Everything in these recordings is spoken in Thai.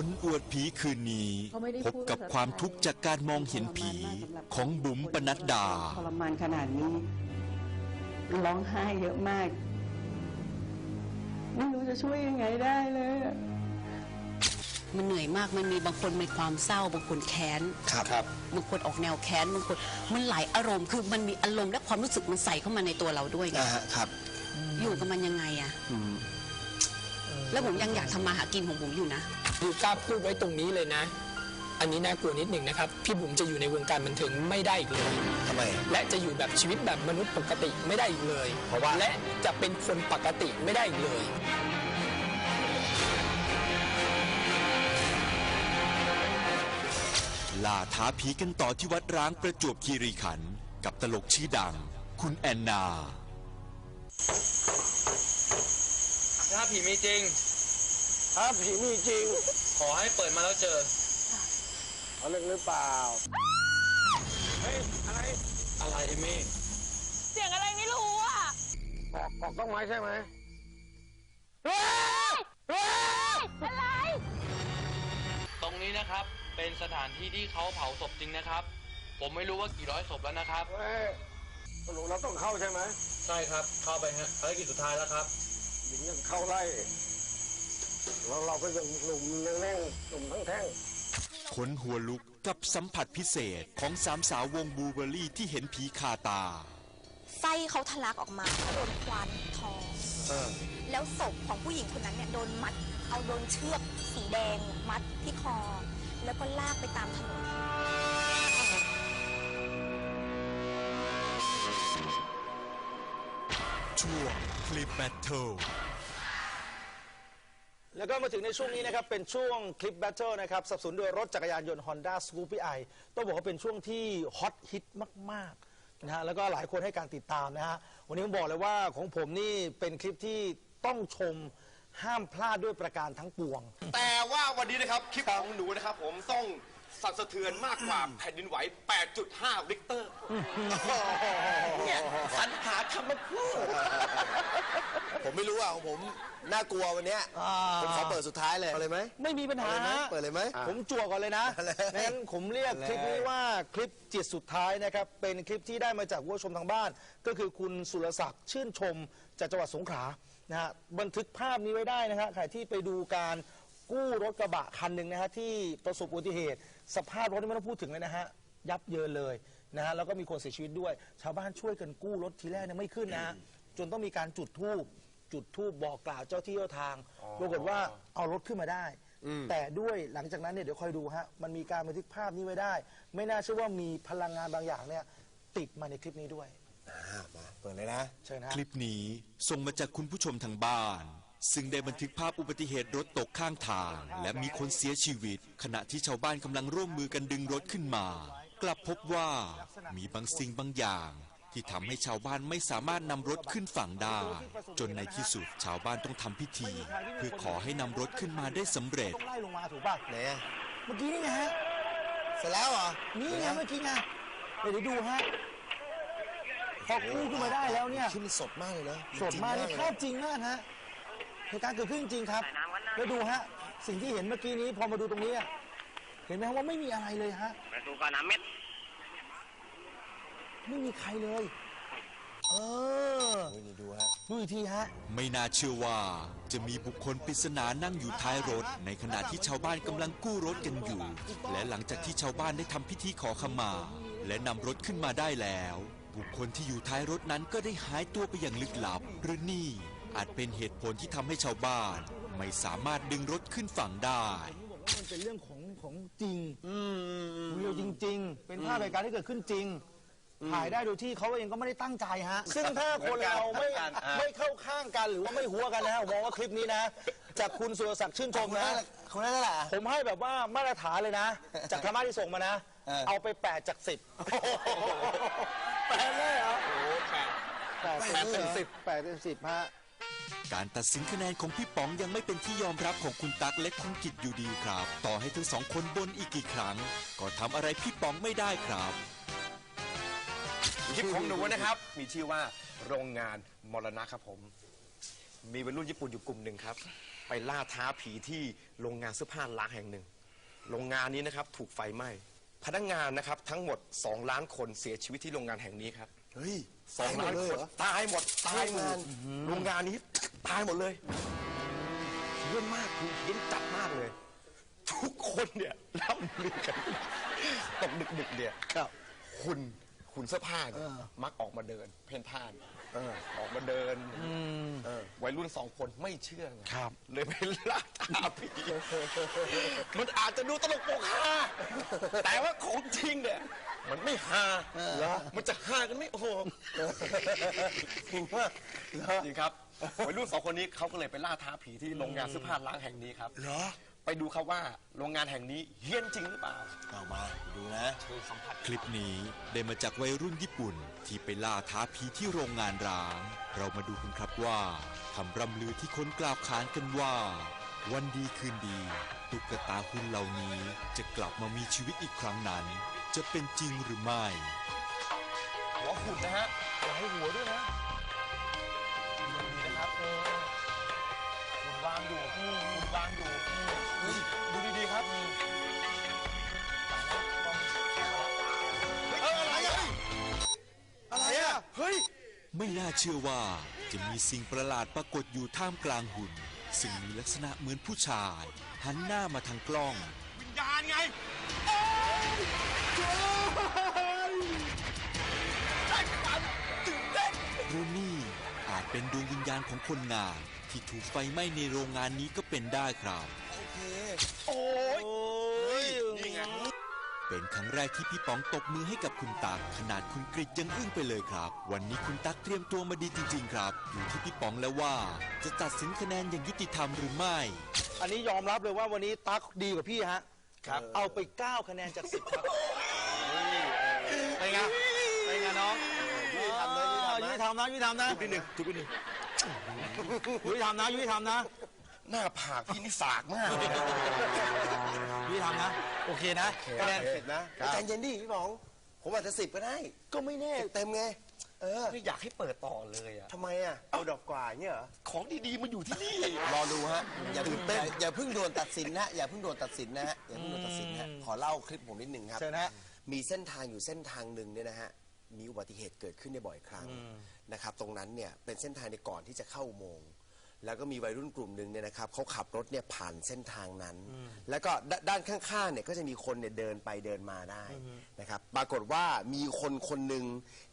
คนอวดผีคืนนี้เขาไม่ได้พบกับพูดภาษาความทุกข์จากการมองเห็นผีของบุ๋มปนัดดาทรมานขนาดนี้ ร้องไห้เยอะมาก ไม่รู้จะช่วยยังไงได้เลยอะมันเหนื่อยมากมันมีบางคนมีความเศร้าบางคนแค้นครับครับบางคนออกแนวแค้นบางคนมันหลายอารมณ์คือมันมีอารมณ์และความรู้สึกมันใส่เข้ามาในตัวเราด้วยไงอ่าครับ อยู่กับมันยังไงอะแล้วผมยังอยากทำมาหากินของผมอยู่นะ คือกล้าพูดไว้ตรงนี้เลยนะ อันนี้น่ากลัวนิดหนึ่งนะครับ พี่บุ๋มจะอยู่ในวงการบันเทิงไม่ได้อีกเลย ทำไม และจะอยู่แบบชีวิตแบบมนุษย์ปกติไม่ได้อีกเลย เพราะว่า และจะเป็นคนปกติไม่ได้อีกเลย ล่าท้าผีกันต่อที่วัดร้างประจวบคีรีขันธ์กับตลกชื่อดัง คุณแอนนา ถ้าผีมีจริง ถ้าผีมีจริง ขอให้เปิดมาแล้วเจอเอาเรื่องหรือเปล่า เฮ้ย อะไร อะไรเอมี่เสียงอะไรไม่รู้อะปอกปอกต้องไม้ใช่ไหมอะไร ตรงนี้นะครับ เป็นสถานที่ที่เขาเผาศพจริงนะครับ ผมไม่รู้ว่ากี่ร้อยศพแล้วนะครับ เฮ้ยสรุปเราต้องเข้าใช่ไหม ใช่ครับ เข้าไปฮะภารกิจสุดท้ายแล้วครับ หญิงยังเข้าไล่ แล้วเราก็ยังหนุ่มแน่งๆหนุ่มทั้งแท่งคนหัวลุกกับสัมผัสพิเศษของสามสาววงบลูเบอร์รี่ที่เห็นผีคาตา ไส้เขาทะลักออกมาเขาโดนควานทองแล้วศพของผู้หญิงคนนั้นเนี่ยโดนมัด เอาโดนเชือกสีแดง มัดที่คอ แล้วก็ลากไปตามถนน ช่วงคลิปแบทเทิล แล้วก็มาถึงในช่วงนี้นะครับ เป็นช่วงคลิปแบทเทิลนะครับสนับสนุนโดยรถจักรยานยนต์ Honda Scoopy i ต้องบอกว่าเป็นช่วงที่ฮอตฮิตมาก ๆ นะฮะ แล้วก็หลายคนให้การติดตามนะฮะ วันนี้ผมบอกเลยว่าของผมนี่เป็นคลิปที่ต้องชมห้ามพลาดด้วยประการทั้งปวง แต่ว่าวันนี้นะครับ คลิปของหนูนะครับ ผมต้องสั่นสะเทือนมากกว่าแผ่นดินไหว 8.5 ริกเตอร์เนี่ยสรรหาคำมาพูดผมไม่รู้อะของผม น่ากลัววันเนี้ยอ่าผมขอเปิดสุดท้ายเลยเอาเลยไหมไม่มีปัญหาเปิดเลยไหมเปิดเลยไหม ผมจั่วก่อนเลยนะเอาเลยงั้นผมเรียกคลิปนี้ว่าคลิปจิตสุดท้ายนะครับ เป็นคลิปที่ได้มาจากผู้ชมทางบ้าน ก็คือคุณสุรศักดิ์ชื่นชมจากจังหวัดสงขลา นะฮะ บันทึกภาพนี้ไว้ได้นะฮะใครที่ไปดูการกู้รถกระบะคันหนึ่งนะฮะที่ประสบอุบัติเหตุ สภาพรถนี่ไม่ต้องพูดถึงเลยนะฮะ ยับเยินเลยนะฮะ แล้วก็มีคนเสียชีวิตด้วย ชาวบ้านช่วยกันกู้รถทีแรกเนี่ยไม่ขึ้นนะฮะ จนต้องมีการจุดธูป จุดธูปบอกกล่าวเจ้าที่เจ้าทางปรากฏว่าเอารถขึ้นมาได้ แต่ด้วยหลังจากนั้นเนี่ยเดี๋ยวคอยดูฮะมันมีการบันทึกภาพนี้ไว้ได้ ไม่น่าเชื่อว่ามีพลังงานบางอย่างเนี่ยติดมาในคลิปนี้ด้วยมาเปิดเลยนะ เชิญนะคลิปนี้ส่งมาจากคุณผู้ชมทางบ้าน ซึ่งได้บันทึกภาพอุบัติเหตุรถตกข้างทาง และมีคนเสียชีวิต ขณะที่ชาวบ้านกำลังร่วมมือกันดึงรถขึ้นมา กลับพบว่ามีบางสิ่งบางอย่าง ที่ทำให้ชาวบ้านไม่สามารถนำรถขึ้นฝั่งได้ จนในที่สุดชาวบ้านต้องทำพิธี เพื่อขอให้นำรถขึ้นมาได้สำเร็จ ต้องไล่ลงมาถูกป่ะไหนอะเมื่อกี้นี่ไงฮะเสร็จแล้วเหรอนี่ไงเมื่อกี้ไงเดี๋ยวดูฮะพอกู้ขึ้นมาได้แล้วเนี่ยชื่อมันสดมากเลยนะสดมากจรินี่งๆภาพจริงมากฮะเหตุการณ์เกิดขึ้นจริงครับแล้วดูฮะสิ่งที่เห็นเมื่อกี้นี้พอมาดูตรงนี้อะเห็นไหมครับว่าไม่มีอะไรเลยฮะ ประตูกาน้ำเม็ด ไม่มีใครเลย เออโอ้ยนี่ดูฮะดูอีกทีฮะ ไม่น่าเชื่อว่าจะมีบุคคลปริศนานั่งอยู่ท้ายรถ ในขณะที่ชาวบ้านกำลังกู้รถกันอยู่ และหลังจากที่ชาวบ้านได้ทำพิธีขอขมา และนำรถขึ้นมาได้แล้ว บุคคลที่อยู่ท้ายรถนั้นก็ได้หายตัวไปอย่างลึกลับ หรือนี่อาจเป็นเหตุผลที่ทำให้ชาวบ้าน ไม่สามารถดึงรถขึ้นฝั่งได้มันเป็นเรื่องของของจริงเรียวจริง ๆ เป็นภาพเหตุการณ์ที่เกิดขึ้นจริง ถ่ายได้โดยที่เขาเองก็ไม่ได้ตั้งใจฮะ ซึ่งถ้าคนเราไม่ไม่เข้าข้างกันหรือว่าไม่หัวกันนะผมมองว่าคลิปนี้นะ จากคุณสุรศักดิ์ชื่นชมนะคุณได้เท่าไหร่ผมให้แบบว่ามาตรฐานเลยนะ จากธรรมะที่ส่งมานะ เออ เอาไปแปดจากสิบแปดเลยเหรอโอ้แปด แปดเต็มสิบ แปดเต็มสิบฮะ การตัดสินคะแนนของพี่ป๋องยังไม่เป็นที่ยอมรับของคุณตั๊กและคุณกิตอยู่ดีครับ ต่อให้ทั้งสองคนบนอีกกี่ครั้ง ก็ทำอะไรพี่ป๋องไม่ได้ครับ คลิปของหนูนะครับ มีชื่อว่าโรงงานมรณะครับผม มีวัยรุ่นญี่ปุ่นอยู่กลุ่มหนึ่งครับ ไปล่าท้าผีที่โรงงานเสื้อผ้าล้างแห่งหนึ่ง โรงงานนี้นะครับถูกไฟไหม้ พนักงานนะครับทั้งหมด 2 ล้านคนเสียชีวิตที่โรงงานแห่งนี้ครับ เฮ้ยสองล้านคนตายหมดตายหมดโรงงานนี้ตายหมดเลยเยี่ยมมากคือเยี่ยมจัดมากเลย ทุกคนเนี่ยร่ำลือกันตกดึกๆเนี่ยคุณ คุณเสื้อผ้าเนี่ยมักออกมาเดิน เพ่นพ่านเออออกมาเดินเออวัยรุ่นสองคนไม่เชื่อไงครับ เลยไปล่าท้าผีมันอาจจะดูตลกโปกฮาแต่ว่าของจริงเนี่ยมันไม่ฮามันจะฮากันไม่โอ้โหจริงมากจริงครับวัยรุ่นสองคนนี้เขาก็เลยไปล่าท้าผีที่โรงงานเสื้อผ้าล้างแห่งนี้ครับ เหรอ ไปดูครับว่าโรงงานแห่งนี้เฮี้ยนจริงหรือเปล่า เอามาดูนะคลิปนี้ได้มาจากวัยรุ่นญี่ปุ่น ที่ไปล่าท้าผีที่โรงงานร้าง เรามาดูกันครับว่าคำรำลือที่คนกล่าวขานกันว่า วันดีคืนดี ตุ๊กตาหุ่นเหล่านี้จะกลับมามีชีวิตอีกครั้งนั้น จะเป็นจริงหรือไม่ หัวหุ่นนะฮะอย่าให้หัวด้วยนะดูดีนะครับเออหุ่นวางอยู่หุ่นวางอยู่เฮ้ย ดูดีๆครับเอ้ยอะไรอะอะไรอะเฮ้ย ไม่น่าเชื่อว่าจะมีสิ่งประหลาดปรากฏอยู่ท่ามกลางหุ่น ซึ่งมีลักษณะเหมือนผู้ชาย หันหน้ามาทางกล้อง วิญญาณไงได้ความตื่นเต้นหรือนี่อาจเป็นดวงวิญญาณของคนงาน ที่ถูกไฟไหม้ในโรงงานนี้ก็เป็นได้ครับ โอ้ยนี่ไงเป็นครั้งแรกที่พี่ป๋องตบมือให้กับคุณตักขนาดคุณกริดยังอึ้งไปเลยครับ วันนี้คุณตักเตรียมตัวมาดีจริง ๆ ครับ อยู่ที่พี่ป๋องแล้วว่า จะตัดสินคะแนนอย่างยุติธรรมหรือไม่ อันนี้ยอมรับเลยว่าวันนี้ตั๊กดีกว่าพี่ฮะครับ เอาไป 9 คะแนนจาก 10 ครับไปไงไปไงน้องยุติธรรมนะยุติธรรมนะยุติธรรมนะทุกนิดหนึ่งทุกนิดหนึ่งยุติธรรมนะยุติธรรมนะ หน้าผากพี่นี่สากมากเลยยุติธรรมนะ โอเคนะคะแนนสิบนะใจเย็นดิพี่ป๋อง ผมอาจจะสิบก็ได้ ก็ไม่แน่เต็มไง เออไม่อยากให้เปิดต่อเลยอะทำไมอะเอาดอกกว่าอย่างเงี้ยเหรอของดีๆมันอยู่ที่นี่ รอดูฮะ อย่าเพิ่งอย่าอย่าเพิ่งโดนตัดสินนะ อย่าเพิ่งโดนตัดสินนะฮะ อย่าเพิ่งโดนตัดสินนะฮะขอเล่าคลิปผมนิดหนึ่งครับ เชิญฮะ มีเส้นทางอยู่เส้นทางหนึ่งเนี่ยนะฮะ มีอุบัติเหตุเกิดขึ้นในบ่อยครั้งนะครับ ตรงนั้นเนี่ยเป็นเส้นทางในก่อนที่จะเข้าอุโมงค์ แล้วก็มีวัยรุ่นกลุ่มหนึ่งเนี่ยนะครับเขาขับรถเนี่ยผ่านเส้นทางนั้น แล้วก็ดด้านข้างๆเนี่ยก็จะมีคนเนี่ยเดินไปเดินมาได้นะครับปรากฏว่ามีคนคนหนึ่ง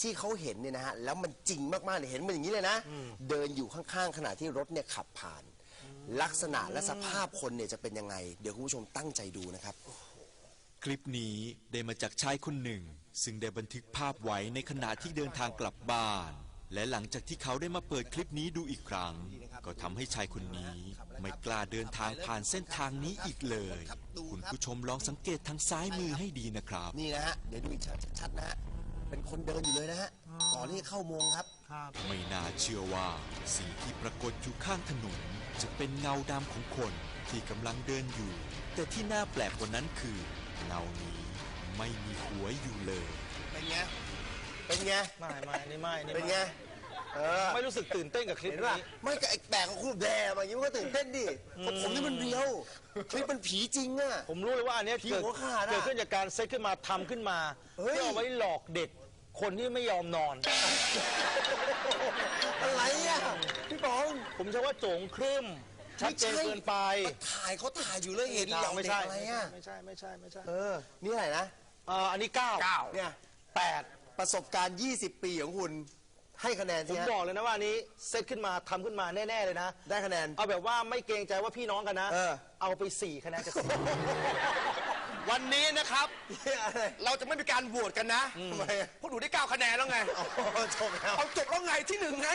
ที่เขาเห็นเนี่ยนะฮะแล้วมันจริงมากๆเนี่ยเห็นมันอย่างนี้เลยนะ เดินอยู่ข้างๆ ขณะที่รถเนี่ยขับผ่าน ลักษณะและสภาพคนเนี่ยจะเป็นยังไง เดี๋ยวคุณผู้ชมตั้งใจดูนะครับ คลิปนี้ได้มาจากชายคนหนึ่ง ซึ่งได้บันทึกภาพไว้ในขณะที่เดินทางกลับบ้าน และหลังจากที่เขาได้มาเปิดคลิปนี้ดูอีกครั้ง ก็ทำให้ชายคนนี้ไม่กล้าเดินทางผ่านเส้นทางนี้อีกเลย คุณผู้ชมลองสังเกตทางซ้ายมือให้ดีนะครับ นี่นะฮะ เดี๋ยวดูอีกชัดๆนะฮะ เป็นคนเดินอยู่เลยนะฮะก่อนที่จะเข้าอุโมงค์ครับ ไม่น่าเชื่อว่าสิ่งที่ปรากฏอยู่ข้างถนนจะเป็นเงาดำของคนที่กำลังเดินอยู่ แต่ที่น่าแปลกกว่านั้นคือเงานี้ไม่มีหัวอยู่เลย เป็นไง เป็นไง ไม่ไม่นี่ไม่นี่เป็นไง เออ ไม่รู้สึกตื่นเต้นกับคลิปเห็นป่ะนี้ ไม่กับไอ้แปลกของคุณแดมาอย่างนี้มันก็ตื่นเต้นดิเพราะผมนี่มันเรียวคลิปมันผีจริงอะ ผมรู้เลยว่าอันเนี้ยผีเกิดหัวขาดอะเกิดขึ้นจากการเซตขึ้นมาทำขึ้นมาเฮ้ย เพื่อเอาไว้หลอกเด็กคนที่ไม่ยอมนอน อะไรอะพี่บองผมใช้ว่าโจงครึ่มชัดเจนเกินไปมาถ่ายเขาถ่ายอยู่เลยเห็นเหล่าไม่เด็กใช่อะไรอะไม่ใช่ไม่ใช่ไม่ใช่เออ นี่อะไรนะ เอ่ออันนี้เก้าเนี่ย แปดประสบการณ์ 20 ปีของคุณ ให้คะแนนผสิมฮะบอกเลยนะว่าอันนี้เซตขึ้นมาทำขึ้นมาแน่ๆเลยนะ ได้คะแนน เอาแบบว่าไม่เกรงใจว่าพี่น้องกันนะเออเอาไปสี่คะแนนจากสิบ วันนี้นะครับเราจะไม่มีการโหวตกันนะทำไมพวกหนูได้เก้าคะแนนแล้วไงจบแล้วเอาจบแล้วไงที่หนึ่งไง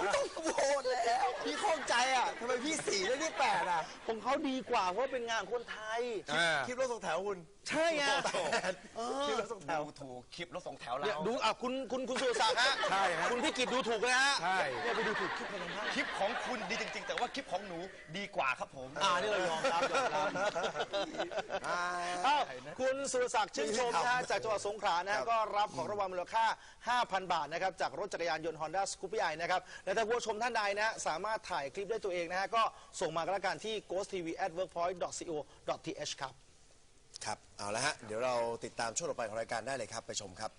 ไม่ต้องโหวตแล้วพี่ข้องใจอะทำไมพี่สี่แล้วนี่แปดอะของเขาดีกว่าเพราะเป็นงานคนไทย คลิปรถสองแถวคุณ ใช่ไงคลิปรถสองแถวถูกคลิปรถสองแถวแล้เนี่ยวดูอะคุณคุณคุณสุรศักดิ์ฮะใช่ฮะ คุณพี่กิตดูถูกเลยฮะใช่เนี่ยไปดูถูกคลิปคนทางบ้านคลิปของคุณดีจริง ๆ แต่ว่าคลิปของหนูดีกว่าครับผม อ่านี่เรายอมรับยอมรับอ่าอ้าวคุณสุรศักดิ์ชื่นชมนะฮะจากจังหวัดสงขลานะฮะก็รับของรางวัลมูลค่า 5,000 บาทนะครับจากรถจักรยานยนต์ Honda Scoopy i นะครับและถ้าผู้ชมท่านใดนะฮะสามารถถ่ายคลิปด้วยตัวเองนะฮะก็ส่งมาก็แล้วกันที่ ghost tv at workpoint co th ครับ ครับ เอาละฮะ เดี๋ยวเราติดตามช่วงต่อไปของรายการได้เลยครับ ไปชมครับ